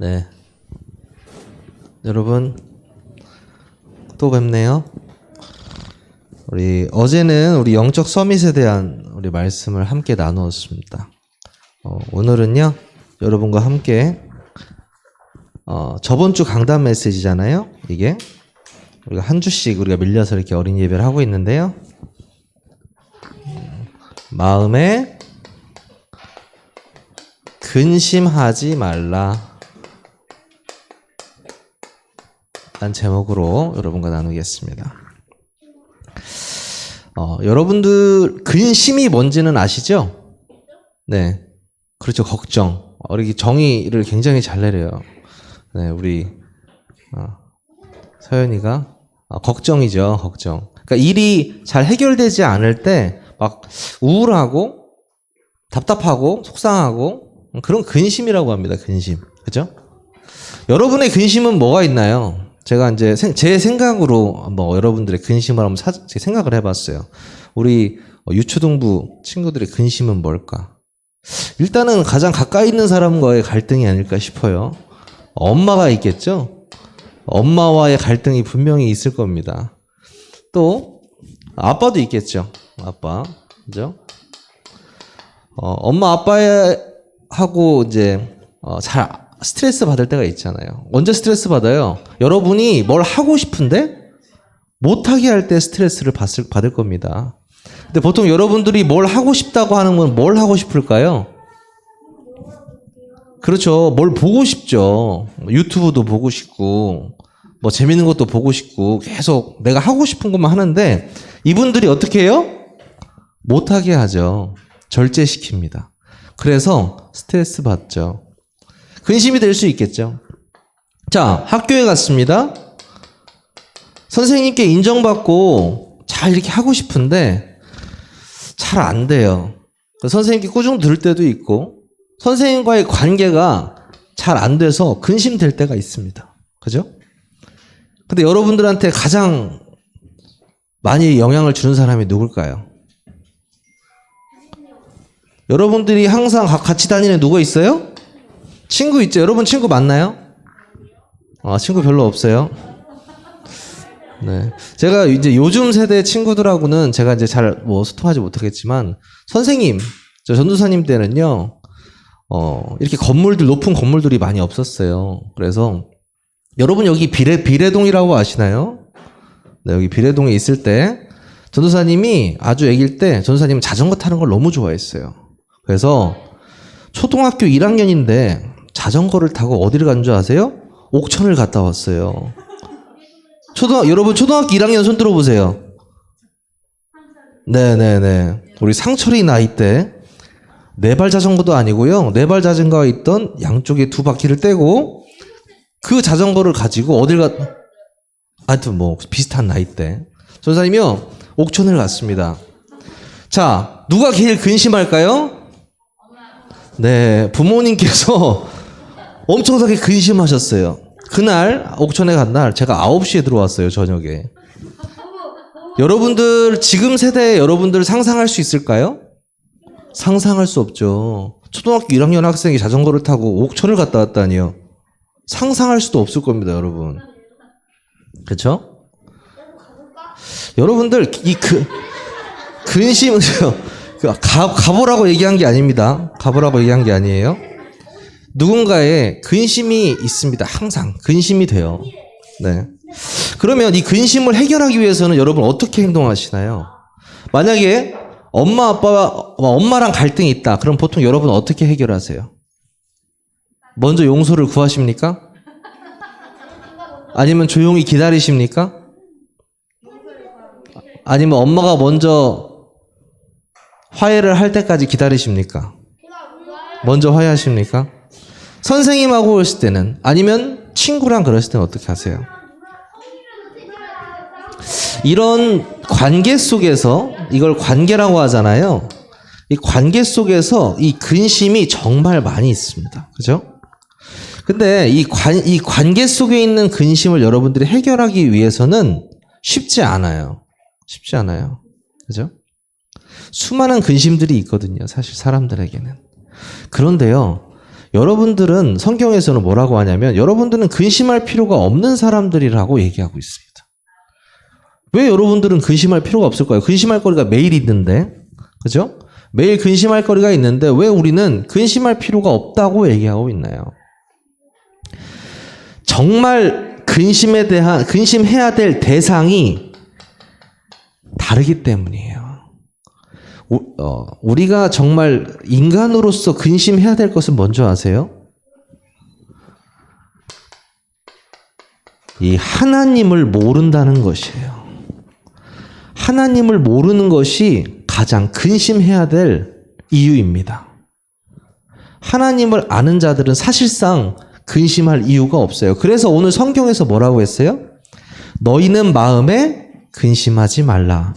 네. 여러분, 또 뵙네요. 우리, 어제는 우리 영적 서밋에 대한 우리 말씀을 함께 나누었습니다. 어, 오늘은요, 여러분과 함께, 어, 저번 주 강단 메시지잖아요? 이게. 우리가 한 주씩 우리가 밀려서 이렇게 어린 예배를 하고 있는데요. 음, 마음에 근심하지 말라. 란 제목으로 여러분과 나누겠습니다. 어, 여러분들 근심이 뭔지는 아시죠? 네. 그렇죠. 걱정. 어, 이렇게 정의를 굉장히 잘 내려요. 네, 우리 어, 서연이가 어, 걱정이죠. 걱정. 그러니까 일이 잘 해결되지 않을 때 막 우울하고 답답하고 속상하고 그런 근심이라고 합니다. 근심. 그죠? 여러분의 근심은 뭐가 있나요? 제가 이제 생- 제 생각으로 뭐 여러분들의 근심을 한번 사, 제 생각을 해봤어요. 우리 어, 유초등부 친구들의 근심은 뭘까? 일단은 가장 가까이 있는 사람과의 갈등이 아닐까 싶어요. 엄마가 있겠죠? 엄마와의 갈등이 분명히 있을 겁니다. 또 아빠도 있겠죠. 아빠, 그죠? 어, 엄마 아빠하고 이제 어, 잘 스트레스 받을 때가 있잖아요. 언제 스트레스 받아요? 여러분이 뭘 하고 싶은데 못하게 할 때 스트레스를 받을, 받을 겁니다. 근데 보통 여러분들이 뭘 하고 싶다고 하는 건 뭘 하고 싶을까요? 그렇죠. 뭘 보고 싶죠. 유튜브도 보고 싶고, 뭐 재밌는 것도 보고 싶고, 계속 내가 하고 싶은 것만 하는데, 이분들이 어떻게 해요? 못하게 하죠. 절제시킵니다. 그래서 스트레스 받죠. 근심이 될 수 있겠죠. 자, 학교에 갔습니다. 선생님께 인정받고 잘 이렇게 하고 싶은데 잘 안 돼요. 그 선생님께 꾸중 들을 때도 있고 선생님과의 관계가 잘 안 돼서 근심될 때가 있습니다. 그죠? 근데 여러분들한테 가장 많이 영향을 주는 사람이 누굴까요? 여러분들이 항상 가- 같이 다니는 누가 있어요? 친구 있죠? 여러분 친구 많나요? 아, 친구 별로 없어요. 네. 제가 이제 요즘 세대 친구들하고는 제가 이제 잘 뭐 소통하지 못하겠지만, 선생님, 저 전도사님 때는요, 어, 이렇게 건물들, 높은 건물들이 많이 없었어요. 그래서, 여러분 여기 비례, 비례동이라고 아시나요? 네, 여기 비례동에 있을 때, 전도사님이 아주 애길 때, 전도사님은 자전거 타는 걸 너무 좋아했어요. 그래서, 초등학교 1학년인데, 자전거를 타고 어디를 간 줄 아세요? 옥천을 갔다 왔어요. 초등 여러분 초등학교 1학년 손 들어보세요. 네네네. 우리 상철이 나이 때 네발 자전거도 아니고요. 네발 자전거가 있던 양쪽에 두 바퀴를 떼고 그 자전거를 가지고 어딜 가 하여튼 뭐 비슷한 나이 때 전사님이요 옥천을 갔습니다. 자 누가 제일 근심할까요? 네 부모님께서 엄청나게 근심하셨어요. 그날 옥천에 간 날 제가 9시에 들어왔어요, 저녁에. 여러분들 지금 세대 여러분들 상상할 수 있을까요? 상상할 수 없죠. 초등학교 1학년 학생이 자전거를 타고 옥천을 갔다 왔다니요. 상상할 수도 없을 겁니다, 여러분. 그렇죠? 여러분들 이 그, 근심은 그 가, 가보라고 얘기한 게 아닙니다. 가보라고 얘기한 게 아니에요. 누군가의 근심이 있습니다. 항상 근심이 돼요. 네. 그러면 이 근심을 해결하기 위해서는 여러분 어떻게 행동하시나요? 만약에 엄마 아빠와 엄마랑 갈등이 있다. 그럼 보통 여러분 어떻게 해결하세요? 먼저 용서를 구하십니까? 아니면 조용히 기다리십니까? 아니면 엄마가 먼저 화해를 할 때까지 기다리십니까? 먼저 화해하십니까? 선생님하고 있을 때는 아니면 친구랑 그랬을 때는 어떻게 하세요? 이런 관계 속에서 이걸 관계라고 하잖아요. 이 관계 속에서 이 근심이 정말 많이 있습니다. 그죠? 근데 이 관, 이 관계 속에 있는 근심을 여러분들이 해결하기 위해서는 쉽지 않아요. 쉽지 않아요. 그죠? 수많은 근심들이 있거든요. 사실 사람들에게는. 그런데요. 여러분들은 성경에서는 뭐라고 하냐면 여러분들은 근심할 필요가 없는 사람들이라고 얘기하고 있습니다. 왜 여러분들은 근심할 필요가 없을까요? 근심할 거리가 매일 있는데, 그죠? 매일 근심할 거리가 있는데 왜 우리는 근심할 필요가 없다고 얘기하고 있나요? 정말 근심에 대한 근심해야 될 대상이 다르기 때문이에요. 우- 어, 우리가 정말 인간으로서 근심해야 될 것은 뭔지 아세요? 이 하나님을 모른다는 것이에요. 하나님을 모르는 것이 가장 근심해야 될 이유입니다. 하나님을 아는 자들은 사실상 근심할 이유가 없어요. 그래서 오늘 성경에서 뭐라고 했어요? 너희는 마음에 근심하지 말라.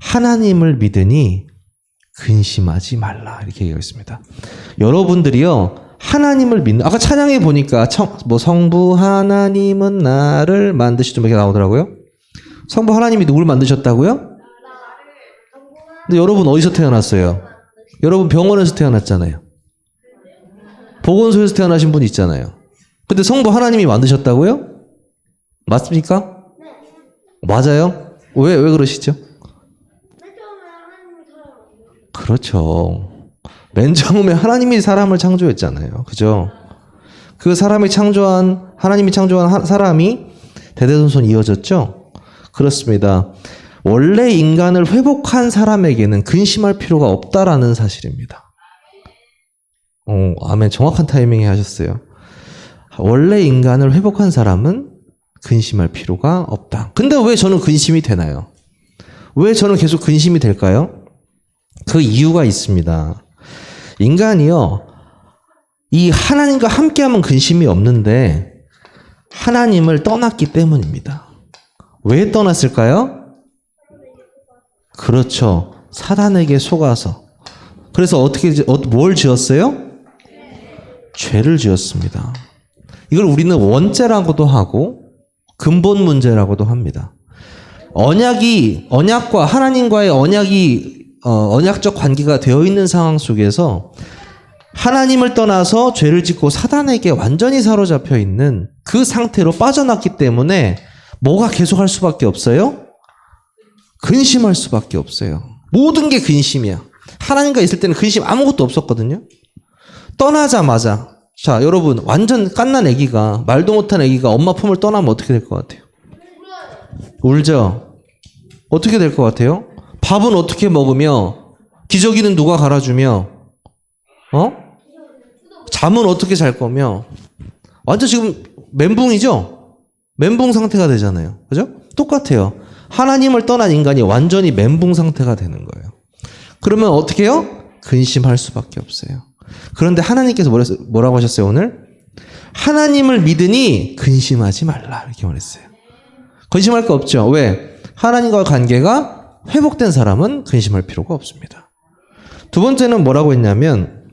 하나님을 믿으니 근심하지 말라. 이렇게 얘기하고 있습니다. 여러분들이요, 하나님을 믿는, 아까 찬양에 보니까 청- 뭐 성부 하나님은 나를 만드시 좀 이렇게 나오더라고요. 성부 하나님이 누굴 만드셨다고요? 근데 여러분 어디서 태어났어요? 여러분 병원에서 태어났잖아요. 보건소에서 태어나신 분 있잖아요. 근데 성부 하나님이 만드셨다고요? 맞습니까? 맞아요? 왜, 왜 그러시죠? 그렇죠. 맨 처음에 하나님이 사람을 창조했잖아요. 그죠? 그 사람이 창조한, 하나님이 창조한 하- 사람이 대대손손 이어졌죠? 그렇습니다. 원래 인간을 회복한 사람에게는 근심할 필요가 없다라는 사실입니다. 어, 아멘. 정확한 타이밍에 하셨어요. 원래 인간을 회복한 사람은 근심할 필요가 없다. 근데 왜 저는 근심이 되나요? 왜 저는 계속 근심이 될까요? 그 이유가 있습니다. 인간이요, 이 하나님과 함께하면 근심이 없는데, 하나님을 떠났기 때문입니다. 왜 떠났을까요? 그렇죠. 사단에게 속아서. 그래서 어떻게, 지- 어, 뭘 지었어요? 죄를 지었습니다. 이걸 우리는 원죄라고도 하고, 근본 문제라고도 합니다. 언약이 언약과 하나님과의 언약이 어, 언약적 관계가 되어 있는 상황 속에서 하나님을 떠나서 죄를 짓고 사단에게 완전히 사로잡혀 있는 그 상태로 빠져났기 때문에 뭐가 계속할 수밖에 없어요? 근심할 수밖에 없어요. 모든 게 근심이야. 하나님과 있을 때는 근심 아무것도 없었거든요. 떠나자마자 자 여러분 완전 깐난 아기가 말도 못한 아기가 엄마 품을 떠나면 어떻게 될 것 같아요? 울죠. 어떻게 될 것 같아요? 밥은 어떻게 먹으며 기저귀는 누가 갈아주며 어? 잠은 어떻게 잘 거며 완전 지금 멘붕이죠? 멘붕 상태가 되잖아요. 그죠? 똑같아요. 하나님을 떠난 인간이 완전히 멘붕 상태가 되는 거예요. 그러면 어떻게 해요? 근심할 수밖에 없어요. 그런데 하나님께서 뭐라고 하셨어요, 오늘? 하나님을 믿으니 근심하지 말라. 이렇게 말했어요. 근심할 거 없죠. 왜? 하나님과 관계가 회복된 사람은 근심할 필요가 없습니다. 두 번째는 뭐라고 했냐면,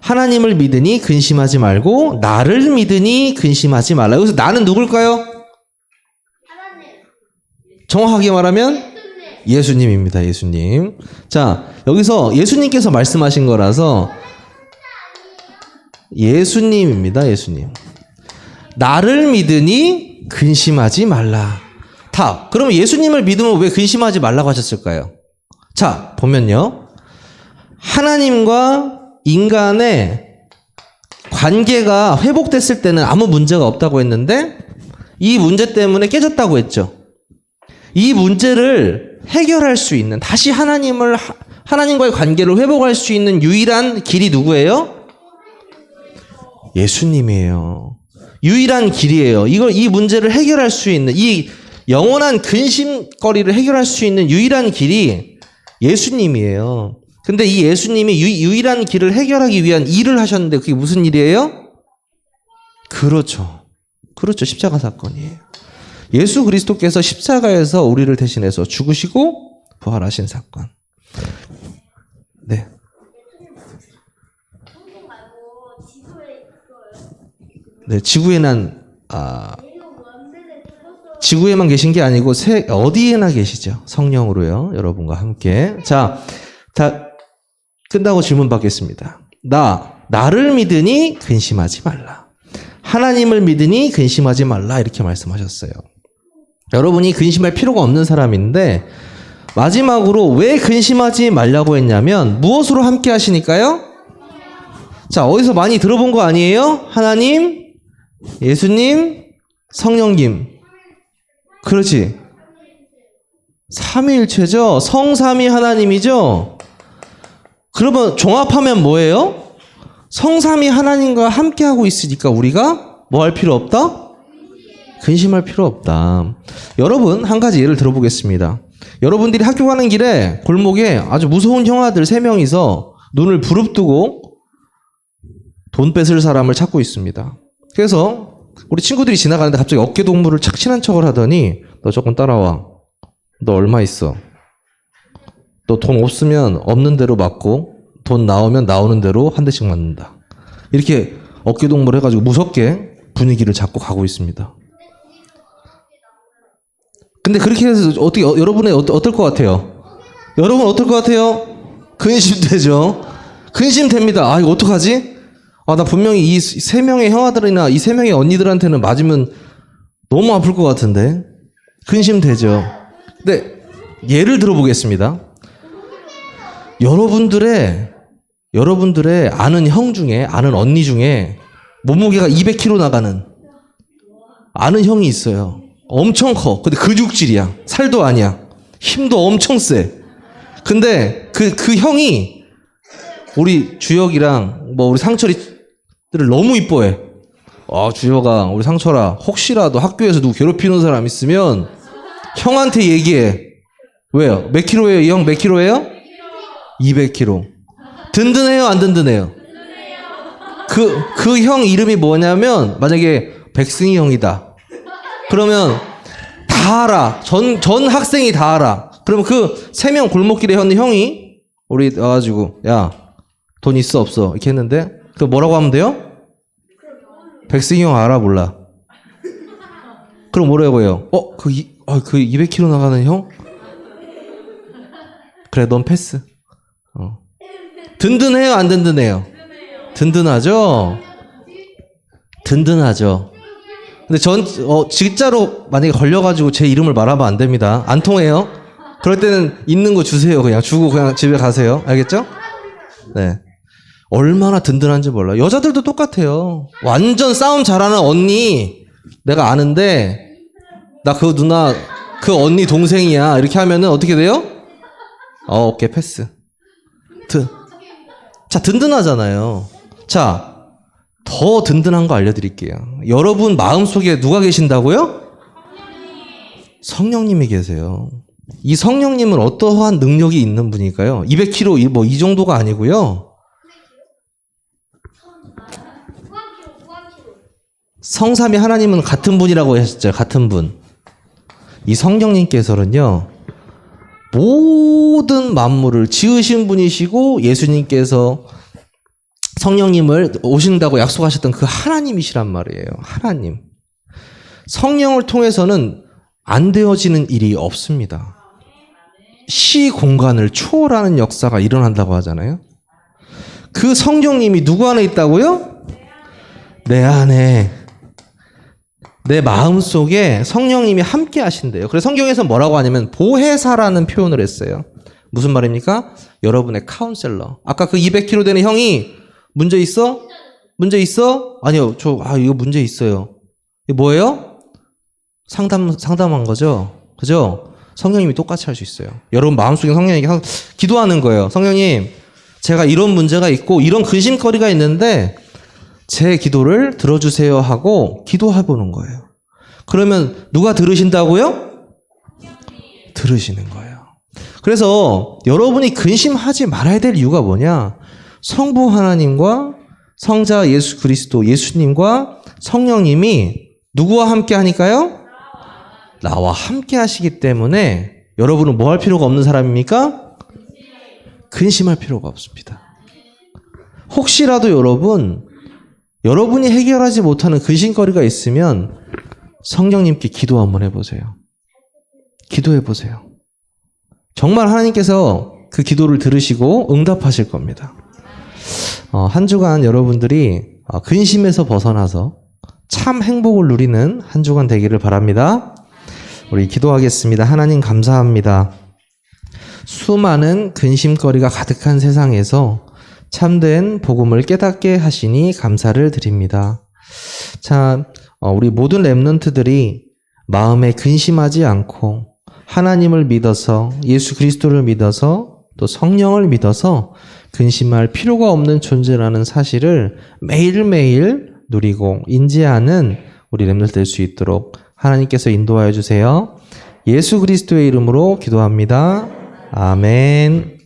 하나님을 믿으니 근심하지 말고, 나를 믿으니 근심하지 말라. 여기서 나는 누굴까요? 정확하게 말하면, 예수님입니다, 예수님. 자, 여기서 예수님께서 말씀하신 거라서, 예수님입니다, 예수님. 나를 믿으니 근심하지 말라. 답. 그럼 예수님을 믿으면 왜 근심하지 말라고 하셨을까요? 자, 보면요. 하나님과 인간의 관계가 회복됐을 때는 아무 문제가 없다고 했는데 이 문제 때문에 깨졌다고 했죠. 이 문제를 해결할 수 있는 다시 하나님을 하- 하나님과의 관계를 회복할 수 있는 유일한 길이 누구예요? 예수님이에요. 유일한 길이에요. 이걸 이 문제를 해결할 수 있는 이 영원한 근심거리를 해결할 수 있는 유일한 길이 예수님이에요. 근데 이 예수님이 유, 유일한 길을 해결하기 위한 일을 하셨는데 그게 무슨 일이에요? 그렇죠. 그렇죠. 십자가 사건이에요. 예수 그리스도께서 십자가에서 우리를 대신해서 죽으시고 부활하신 사건. 네. 네, 지구에는 아 지구에만 계신 게 아니고 세, 어디에나 계시죠. 성령으로요. 여러분과 함께. 자, 다 끝나고 질문 받겠습니다. 나 나를 믿으니 근심하지 말라. 하나님을 믿으니 근심하지 말라. 이렇게 말씀하셨어요. 여러분이 근심할 필요가 없는 사람인데, 마지막으로 왜 근심하지 말라고 했냐면, 무엇으로 함께 하시니까요? 자, 어디서 많이 들어본 거 아니에요? 하나님, 예수님, 성령님. 그렇지. 삼위일체죠. 성삼위 하나님이죠. 그러면 종합하면 뭐예요? 성삼위 하나님과 함께 하고 있으니까 우리가 뭐 할 필요 없다? 근심할 필요 없다. 여러분 한 가지 예를 들어보겠습니다. 여러분들이 학교 가는 길에 골목에 아주 무서운 형아들 세 명이서 눈을 부릅뜨고 돈 뺏을 사람을 찾고 있습니다. 그래서 우리 친구들이 지나가는데 갑자기 어깨 동무를 착 친한 척을 하더니 너 조금 따라와. 너 얼마 있어? 너 돈 없으면 없는 대로 맞고 돈 나오면 나오는 대로 한 대씩 맞는다. 이렇게 어깨 동무를 해가지고 무섭게 분위기를 잡고 가고 있습니다. 근데 그렇게 해서 어떻게 어, 여러분의 어, 어떨 것 같아요? 여러분 어떨 것 같아요? 근심되죠. 근심됩니다. 아 이거 어떡하지? 아 나 분명히 이 세 명의 형아들이나 이 세 명의 언니들한테는 맞으면 너무 아플 것 같은데 근심되죠. 근데 예를 들어보겠습니다. 여러분들의 여러분들의 아는 형 중에 아는 언니 중에 몸무게가 200kg 나가는 아는 형이 있어요. 엄청 커. 근데 근육질이야. 살도 아니야. 힘도 엄청 세. 근데 그, 그 형이 우리 주혁이랑 뭐 우리 상철이 들을 너무 이뻐해. 아, 주혁아, 우리 상철아, 혹시라도 학교에서 누구 괴롭히는 사람 있으면 형한테 얘기해. 왜요? 몇 킬로예요? 이 형 몇 킬로예요? 200킬로. 든든해요? 안 든든해요? 그, 그 형 이름이 뭐냐면, 만약에 백승희 형이다. 그러면 다 알아. 전, 전 학생이 다 알아. 그러면 그 세 명 골목길에 현 형이 우리 와가지고, 야, 돈 있어? 없어? 이렇게 했는데, 그 뭐라고 하면 돼요? 백승희 형 알아? 몰라. 그럼 뭐라고 해요? 어, 그, 이, 아, 그 200kg 나가는 형? 그래, 넌 패스. 어. 든든해요? 안 든든해요? 든든하죠? 든든하죠. 근데 전, 어, 진짜로 만약에 걸려가지고 제 이름을 말하면 안 됩니다. 안 통해요? 그럴 때는 있는 거 주세요. 그냥 주고 그냥 집에 가세요. 알겠죠? 네. 얼마나 든든한지 몰라. 여자들도 똑같아요. 완전 싸움 잘하는 언니, 내가 아는데, 나 그 누나, 그 언니 동생이야. 이렇게 하면은 어떻게 돼요? 어, 오케이, 패스. 드, 자, 든든하잖아요. 자, 더 든든한 거 알려드릴게요. 여러분 마음 속에 누가 계신다고요? 성령님이 계세요. 이 성령님은 어떠한 능력이 있는 분일까요? 200kg, 뭐 이 정도가 아니고요. 성삼이 하나님은 같은 분이라고 하셨죠. 같은 분. 이 성령님께서는요, 모든 만물을 지으신 분이시고 예수님께서 성령님을 오신다고 약속하셨던 그 하나님이시란 말이에요. 하나님. 성령을 통해서는 안 되어지는 일이 없습니다. 시 공간을 초월하는 역사가 일어난다고 하잖아요. 그 성령님이 누구 안에 있다고요? 내 안에 내 마음 속에 성령님이 함께 하신대요. 그래서 성경에서 뭐라고 하냐면 보혜사라는 표현을 했어요. 무슨 말입니까? 여러분의 카운셀러. 아까 그 200kg 되는 형이 문제 있어? 문제 있어? 아니요. 저, 아, 이거 문제 있어요. 이게 뭐예요? 상담, 상담한 거죠? 그죠? 성령님이 똑같이 할 수 있어요. 여러분 마음속에 성령에게 항- 기도하는 거예요. 성령님, 제가 이런 문제가 있고, 이런 근심거리가 있는데, 제 기도를 들어주세요 하고, 기도해 보는 거예요. 그러면 누가 들으신다고요? 들으시는 거예요. 그래서 여러분이 근심하지 말아야 될 이유가 뭐냐? 성부 하나님과 성자 예수 그리스도 예수님과 성령님이 누구와 함께 하니까요? 나와 함께 하시기 때문에 여러분은 뭐 할 필요가 없는 사람입니까? 근심할 필요가 없습니다. 혹시라도 여러분, 여러분이 해결하지 못하는 근심거리가 있으면 성령님께 기도 한번 해보세요. 기도해 보세요. 정말 하나님께서 그 기도를 들으시고 응답하실 겁니다. 어, 한 주간 여러분들이 어, 근심에서 벗어나서 참 행복을 누리는 한 주간 되기를 바랍니다. 우리 기도하겠습니다. 하나님 감사합니다. 수많은 근심거리가 가득한 세상에서 참된 복음을 깨닫게 하시니 감사를 드립니다. 자, 어, 우리 모든 랩런트들이 마음에 근심하지 않고 하나님을 믿어서 예수 그리스도를 믿어서 또 성령을 믿어서 근심할 필요가 없는 존재라는 사실을 매일매일 누리고 인지하는 우리 랩런트 될 수 있도록 하나님께서 인도하여 주세요. 예수 그리스도의 이름으로 기도합니다. 아멘.